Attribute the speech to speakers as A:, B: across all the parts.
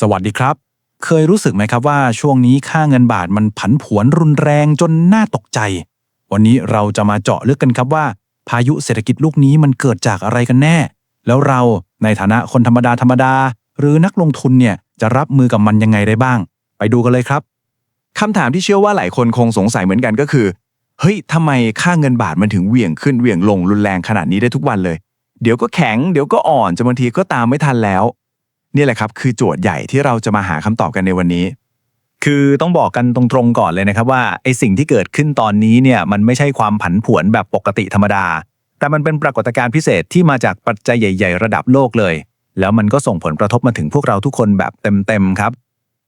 A: สวัสดีครับ เคยรู้สึกไหมครับว่าช่วงนี้ค่าเงินบาทมันผันผวนรุนแรงจนน่าตกใจ วันนี้เราจะมาเจาะลึกกันครับว่า พายุเศรษฐกิจลูกนี้มันเกิดจากอะไรกันแน่ แล้วเราในฐานะคนธรรมดาธรรมดา หรือนักลงทุนเนี่ยจะรับมือกับมันยังไงได้บ้าง ไปดูกันเลยครับ
B: คำถามที่เชื่อว่าหลายคนคงสงสัยเหมือนกันก็คือเฮ้ยทำไมค่าเงินบาทมันถึงเหวี่ยงขึ้นเหวี่ยงลงรุนแรงขนาดนี้ได้ทุกวันเลย เดี๋ยวก็แข็งเดี๋ยวก็อ่อนจนบางทีก็ตามไม่ทันแล้ว นี่แหละครับคือโจทย์ใหญ่ที่เราจะมาหาคำตอบกันในวันนี้
C: คือต้องบอกกันตรงๆก่อนเลยนะครับว่าไอสิ่งที่เกิดขึ้นตอนนี้เนี่ยมันไม่ใช่ความผันผวนแบบปกติธรรมดา แต่มันเป็นปรากฏการณ์พิเศษที่มาจากปัจจัยใหญ่ ๆ ระดับโลกเลย แล้วมันก็ส่งผลกระทบมาถึงพวกเราทุกคนแบบเต็มๆครับ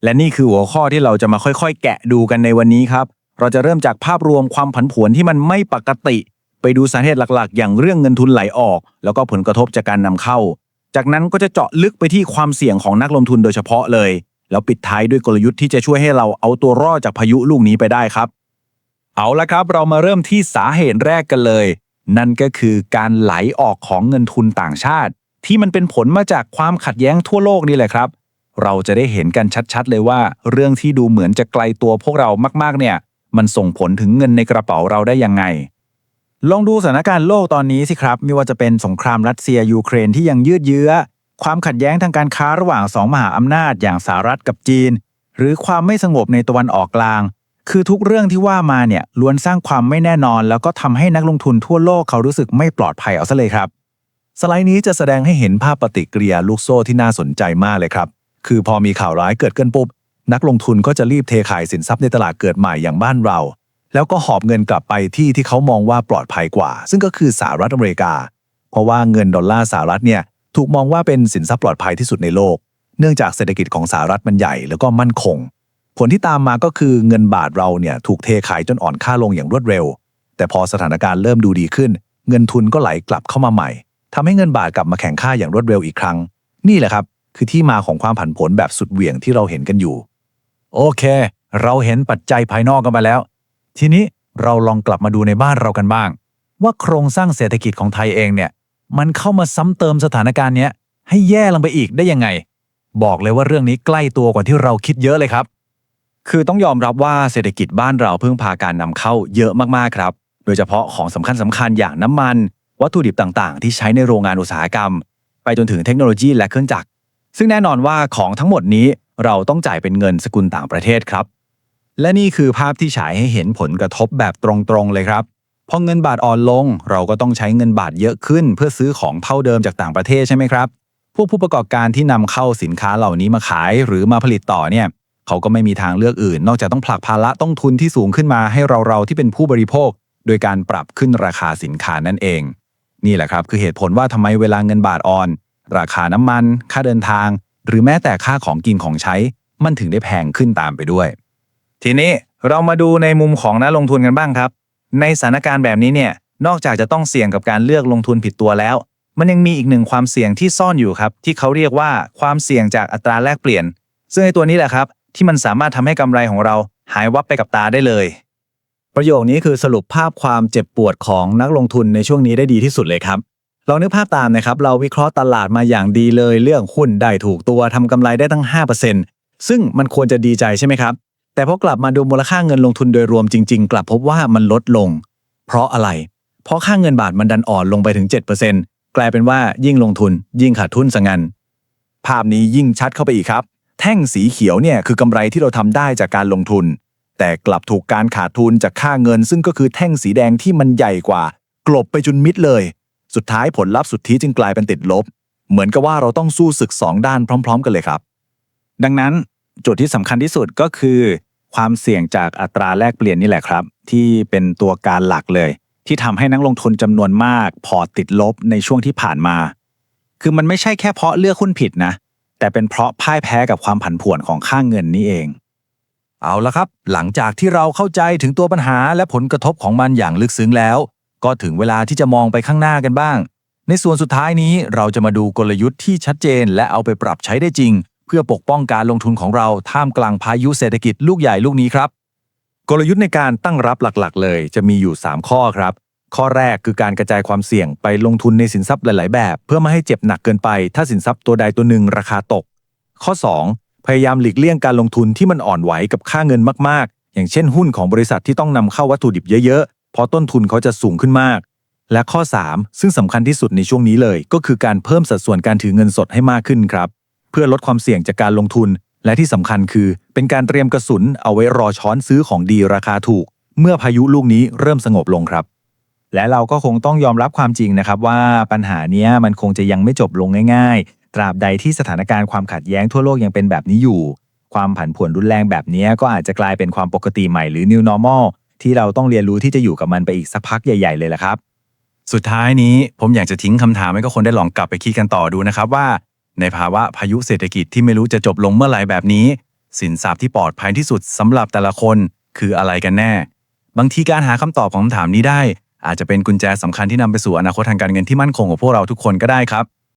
C: และนี่คือหัวข้อที่เราจะมาค่อยๆ แกะดูกันในวันนี้ครับ เราจะเริ่มจากภาพรวมความผันผวนที่มันไม่ปกติ ไปดูสาเหตุหลักๆ อย่างเรื่องเงินทุนไหลออก แล้วก็ผลกระทบจากการนำเข้า จากนั้นก็จะเจาะลึกไปที่ความเสี่ยงของนักลงทุนโดยเฉพาะเลย แล้วปิดท้ายด้วยกลยุทธ์ที่จะช่วยให้เราเอาตัวรอดจากพายุลูกนี้ไปได้ครับ เอาละครับ เรามาเริ่มที่สาเหตุแรกกันเลย นั่นก็คือการไหลออกของเงินทุนต่างชาติ ที่มันเป็นผลมาจากความขัดแย้งทั่วโลกนี่แหละครับ เราจะได้เห็นกันชัดๆ เลยว่า เรื่องที่ดูเหมือนจะไกลตัวพวกเรามากๆเนี่ย มันส่งผลถึงเงินในกระเป๋าเราได้ยังไง ลองดูสถานการณ์โลกตอนนี้สิครับไม่ว่าจะเป็นสงครามรัสเซียยูเครนที่ยังยืดเยื้อ ความขัดแย้งทางการค้าระหว่างสองมหาอำนาจอย่างสหรัฐกับจีน หรือความไม่สงบในตะวันออกกลาง คือทุกเรื่องที่ว่ามาเนี่ยล้วนสร้างความไม่แน่นอน แล้วก็ทำให้นักลงทุนทั่วโลกเขารู้สึกไม่ปลอดภัยเอาซะเลยครับ สไลด์นี้จะแสดงให้เห็นภาพปฏิกิริยาลูกโซ่ที่น่าสนใจมากเลยครับ คือพอมีข่าวร้ายเกิดขึ้นปุ๊บนักลงทุนก็จะรีบเทขายสินทรัพย์ในตลาดเกิดใหม่อย่างบ้านเรา แล้วก็หอบเงินกลับไปที่ที่เขามองว่าปลอดภัยกว่า ซึ่งก็คือสหรัฐอเมริกา เพราะว่าเงินดอลลาร์สหรัฐเนี่ยถูกมองว่าเป็นสินทรัพย์ปลอดภัยที่สุดในโลก เนื่องจากเศรษฐกิจของสหรัฐมันใหญ่แล้วก็มั่นคง ผลที่ตามมาก็คือเงินบาทเราเนี่ยถูกเทขายจนอ่อนค่าลงอย่างรวดเร็ว แต่พอสถานการณ์เริ่มดูดีขึ้น เงินทุนก็ไหลกลับเข้ามาใหม่ทำให้เงินบาทกลับมาแข็งค่าอย่างรวดเร็วอีกครั้ง นี่แหละครับ คือที่มาของความผันผวนแบบสุดเหวี่ยงที่เราเห็นกันอยู่ โอเค เราเห็นปัจจัยภายนอกกันมาแล้ว ทีนี้เราลองกลับมาดูในบ้านเรากันบ้าง ว่าโครงสร้างเศรษฐกิจของไทยเองเนี่ย มันเข้ามาซ้ำเติมสถานการณ์เนี้ยให้แย่ลงไปอีกได้ยังไง บอกเลยว่าเรื่องนี้ใกล้ตัวกว่าที่เราคิดเยอะเลยครับ
B: คือต้องยอมรับว่าเศรษฐกิจบ้านเราเพึ่งพาการนำเข้าเยอะมากๆครับ โดยเฉพาะของสำคัญสำคัญอย่างน้ำมัน วัตถุดิบต่างๆ ที่ใช้ในโรงงานอุตสาหกรรม ไปจนถึงเทคโนโลยีและเครื่องจักรซึ่งแน่นอนว่าของทั้งหมดนี้เราต้องจ่ายเป็นเงินสกุลต่างประเทศครับ
C: และนี่คือภาพที่ฉายให้เห็นผลกระทบแบบตรงๆเลยครับพอเงินบาทอ่อนลง เราก็ต้องใช้เงินบาทเยอะขึ้น เพื่อซื้อของเท่าเดิมจากต่างประเทศใช่ไหมครับพวกผู้ประกอบการที่นำเข้าสินค้าเหล่านี้มาขายหรือมาผลิตต่อเนี่ยเขาก็ไม่มีทางเลือกอื่น นอกจากต้องผลักภาระต้องทุนที่สูงขึ้นมาให้เราเราที่เป็นผู้บริโภค โดยการปรับขึ้นราคาสินค้านั่นเอง นี่แหละครับคือเหตุผลว่าทำไมเวลาเงินบาทอ่อน ราคาน้ำมัน ค่าเดินทาง หรือแม้แต่ค่าของกินของใช้ มันถึงได้แพงขึ้นตามไปด้วย ทีนี้เรามาดูในมุมของนักลงทุนกันบ้างครับ ในสถานการณ์แบบนี้เนี่ยนอกจากจะต้องเสี่ยงกับการเลือกลงทุนผิดตัวแล้ว มันยังมีอีกหนึ่งความเสี่ยงที่ซ่อนอยู่ครับ ที่เขาเรียกว่าความเสี่ยงจากอัตราแลกเปลี่ยน ซึ่งไอ้ตัวนี้แหละครับ ที่มันสามารถทำให้กำไรของเราหายวับไปกับตาได้เลย ประโยคนี้คือสรุปภาพความเจ็บปวดของนักลงทุนในช่วงนี้ได้ดีที่สุดเลยครับลองนึกภาพตามนะครับเราวิเคราะห์ตลาดมาอย่างดีเลย เรื่องหุ้นได้ถูกตัวทำกำไรได้ตั้ง 5%ซึ่งมันควรจะดีใจใช่ไหมครับ แต่พอกลับมาดูมูลค่าเงินลงทุนโดยรวมจริง ๆ กลับพบว่ามันลดลง เพราะอะไร เพราะค่าเงินบาทมันดันอ่อนลงไปถึง 7%กลายเป็นว่ายิ่งลงทุน ยิ่งขาดทุนซะงั้นภาพนี้ยิ่งชัดเข้าไปอีกครับ แท่งสีเขียวเนี่ยคือกำไรที่เราทำได้จากการลงทุน แต่กลับถูกการขาดทุนจากค่าเงิน ซึ่งก็คือแท่งสีแดงที่มันใหญ่กว่า กลบไปจนมิดเลย สุดท้ายผลลัพธ์สุดทธิจึงกลายเป็นติดลบ เหมือนกับว่าเราต้องสู้ศึกสองด้านพร้อม ๆ กันเลยครับ ดังนั้นจุดที่สำคัญที่สุดก็คือ ความเสี่ยงจากอัตราแลกเปลี่ยนนี่แหละครับ ที่เป็นตัวการหลักเลย ที่ทำให้นักลงทุนจำนวนมากพอตติดลบในช่วงที่ผ่านมา คือมันไม่ใช่แค่เพราะเลือกหุ้นผิดนะ แต่เป็นเพราะพ่ายแพ้กับความผันผวนของค่าเงินนี่เอง เอาละครับ หลังจากที่เราเข้าใจถึงตัวปัญหาและผลกระทบของมันอย่างลึกซึ้งแล้ว ก็ถึงเวลาที่จะมองไปข้างหน้ากันบ้าง ในส่วนสุดท้ายนี้เราจะมาดูกลยุทธ์ที่ชัดเจน และเอาไปปรับใช้ได้จริง เพื่อปกป้องการลงทุนของเราท่ามกลางพายุเศรษฐกิจลูกใหญ่ลูกนี้ครับ กลยุทธ์ในการตั้งรับหลักๆ เลย จะมีอยู่ 3 ข้อครับ ข้อแรกคือการกระจายความเสี่ยงไปลงทุนในสินทรัพย์หลาย ๆ แบบ เพื่อไม่ให้เจ็บหนักเกินไป ถ้าสินทรัพย์ตัวใดตัวหนึ่งราคาตก ข้อ 2
B: พยายามหลีกเลี่ยงการลงทุนที่มันอ่อนไหวกับค่าเงินมากๆ อย่างเช่นหุ้นของบริษัทที่ต้องนำเข้าวัตถุดิบเยอะๆเพราะต้นทุนเขาจะสูงขึ้นมากและข้อ 3 ซึ่งสำคัญที่สุดในช่วงนี้เลย ก็คือการเพิ่มสัดส่วนการถือเงินสดให้มากขึ้นครับ พื่อลดความเสี่ยงจากการลงทุน และที่สำคัญคือ เป็นการเตรียมกระสุนเอาไว้รอช้อนซื้อของดีราคาถูก เมื่อพายุลูกนี้เริ่มสงบลงครับ
C: และเราก็คงต้องยอมรับความจริงนะครับว่าปัญหานี้มันคงจะยังไม่จบลงง่าย ๆ ตราบใดที่สถานการณ์ความขัดแย้งทั่วโลกยังเป็นแบบนี้อยู่ ความผันผวนรุนแรงแบบนี้ก็อาจจะกลายเป็นความปกติใหม่หรือ new normal ที่เราต้องเรียนรู้ที่จะอยู่กับมันไปอีกสักพักใหญ่ ๆ เลยละครับ
A: สุดท้ายนี้ผมอยากจะทิ้งคำถามให้กับคนได้ลองกลับไปคิดกันต่อดูนะครับว่า ในภาวะพายุเศรษฐกิจที่ไม่รู้จะจบลงเมื่อไหร่แบบนี้ สินทรัพย์ที่ปลอดภัยที่สุดสำหรับแต่ละคนคืออะไรกันแน่ บางทีการหาคำตอบของคำถามนี้ได้ อาจจะเป็นกุญแจสำคัญที่นำไปสู่อนาคตทางการเงินที่มั่นคงของพวกเราทุกคนก็ได้ครับ